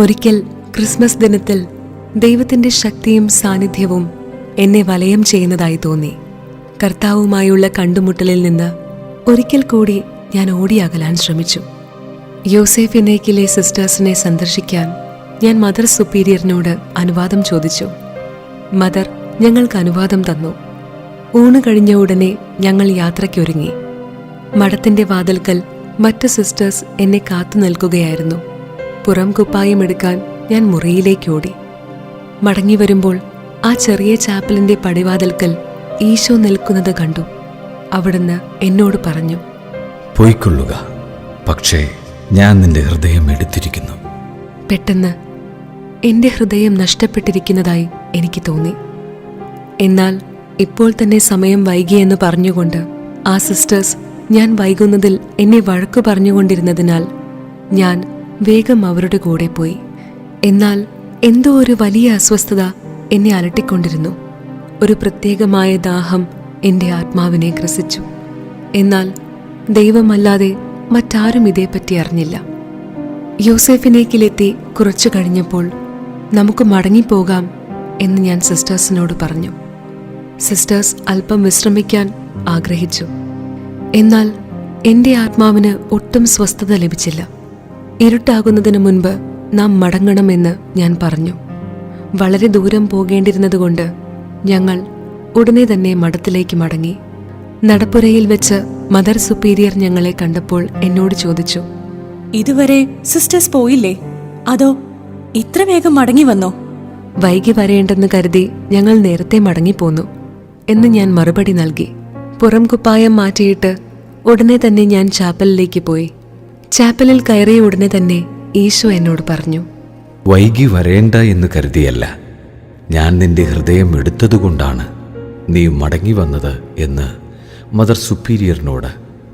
ഒരിക്കൽ ക്രിസ്മസ് ദിനത്തിൽ ദൈവത്തിന്റെ ശക്തിയും സാന്നിധ്യവും എന്നെ വലയം ചെയ്യുന്നതായി തോന്നി. കർത്താവുമായുള്ള കണ്ടുമുട്ടലിൽ നിന്ന് ഒരിക്കൽ കൂടി ഞാൻ ഓടിയകലാൻ ശ്രമിച്ചു. യോസെഫിനേക്കിലെ സിസ്റ്റേഴ്സിനെ സന്ദർശിക്കാൻ ഞാൻ മദർ സുപ്പീരിയറിനോട് അനുവാദം ചോദിച്ചു. മദർ ഞങ്ങൾക്ക് അനുവാദം തന്നു. ഊണ് കഴിഞ്ഞ ഉടനെ ഞങ്ങൾ യാത്രയ്ക്കൊരുങ്ങി. മഠത്തിന്റെ വാതിൽക്കൽ മറ്റ് സിസ്റ്റേഴ്സ് എന്നെ കാത്തു നിൽക്കുകയായിരുന്നു പുറം കുപ്പായം എടുക്കാൻ ഞാൻ മുറിയിലേക്ക് ഓടി മടങ്ങി വരുമ്പോൾ ആ ചെറിയ ചാപ്പലിന്റെ പടിവാതിൽക്കൽ ഈശോ നിൽക്കുന്നത് കണ്ടു. അവിടുന്ന് എന്നോട് പറഞ്ഞു പോയിക്കൊള്ളുക. പക്ഷേ ഞാൻ നിന്റെ ഹൃദയം എടുത്തിരിക്കുന്നു. പെട്ടെന്ന് എന്റെ ഹൃദയം നഷ്ടപ്പെട്ടിരിക്കുന്നതായി എനിക്ക് തോന്നി. എന്നാൽ ഇപ്പോൾ തന്നെ സമയം വൈകിയെന്ന് പറഞ്ഞുകൊണ്ട് ആ സിസ്റ്റേഴ്സ് ഞാൻ വൈകുന്നതിൽ എന്നെ വഴക്കു പറഞ്ഞുകൊണ്ടിരുന്നതിനാൽ ഞാൻ വേഗം അവരുടെ കൂടെ പോയി. എന്നാൽ എന്തോ ഒരു വലിയ അസ്വസ്ഥത എന്നെ അലട്ടിക്കൊണ്ടിരുന്നു. ഒരു പ്രത്യേകമായ ദാഹം എന്റെ ആത്മാവിനെ ഗ്രസിച്ചു. എന്നാൽ ദൈവമല്ലാതെ മറ്റാരും ഇതേപ്പറ്റി അറിഞ്ഞില്ല. യോസെഫിനേക്കിലെത്തി കുറച്ചു കഴിഞ്ഞപ്പോൾ നമുക്ക് മടങ്ങിപ്പോകാം എന്ന് ഞാൻ സിസ്റ്റേഴ്സിനോട് പറഞ്ഞു. സിസ്റ്റേഴ്സ് അല്പം വിശ്രമിക്കാൻ ആഗ്രഹിച്ചു. എന്നാൽ എന്റെ ആത്മാവിന് ഒട്ടും സ്വസ്ഥത ലഭിച്ചില്ല. ഇരുട്ടാകുന്നതിന് മുൻപ് നാം മടങ്ങണമെന്ന് ഞാൻ പറഞ്ഞു. വളരെ ദൂരം പോകേണ്ടിരുന്നതുകൊണ്ട് ഞങ്ങൾ ഉടനെ തന്നെ മഠത്തിലേക്ക് മടങ്ങി. നടപ്പുരയിൽ വെച്ച് മദർ സുപ്പീരിയർ ഞങ്ങളെ കണ്ടപ്പോൾ എന്നോട് ചോദിച്ചു ഇതുവരെ സിസ്റ്റേഴ്സ് പോയില്ലേ? അതോ ഇത്ര വേഗം മടങ്ങി വന്നോ? വൈകി വരേണ്ടെന്ന് കരുതി ഞങ്ങൾ നേരത്തെ മടങ്ങിപ്പോന്നു എന്ന് ഞാൻ മറുപടി നൽകി. പുറം കുപ്പായം മാറ്റിയിട്ട് ഉടനെ തന്നെ ഞാൻ ചാപ്പലിലേക്ക് പോയി. ചാപ്പലിൽ കയറിയ ഉടനെ തന്നെ ഈശോ എന്നോട് പറഞ്ഞു വൈകി വരേണ്ട എന്ന് കരുതിയല്ല. ഞാൻ നിന്റെ ഹൃദയം എടുത്തതുകൊണ്ടാണ് നീ മടങ്ങി വന്നത് എന്ന് മദർ സുപ്പീരിയറിനോട്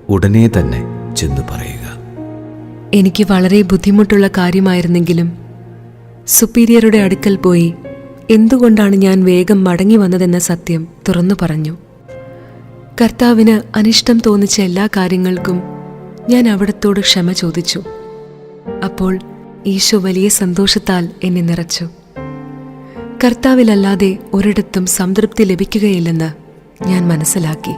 ഉടനെ തന്നെ ചെന്ന് പറയുക. എനിക്ക് വളരെ ബുദ്ധിമുട്ടുള്ള കാര്യമായിരുന്നെങ്കിലും സുപ്പീരിയറുടെ അടുക്കൽ പോയി എന്തുകൊണ്ടാണ് ഞാൻ വേഗം മടങ്ങി വന്നതെന്ന സത്യം തുറന്നു പറഞ്ഞു. കർത്താവിന് അനിഷ്ടം തോന്നിച്ച എല്ലാ കാര്യങ്ങൾക്കും ഞാൻ അവിടത്തോട് ക്ഷമ ചോദിച്ചു. അപ്പോൾ ഈശോ വലിയ സന്തോഷത്താൽ എന്നെ നിറച്ചു. കർത്താവിലല്ലാതെ ഒരിടത്തും സംതൃപ്തി ലഭിക്കുകയില്ലെന്ന് ഞാൻ മനസ്സിലാക്കി.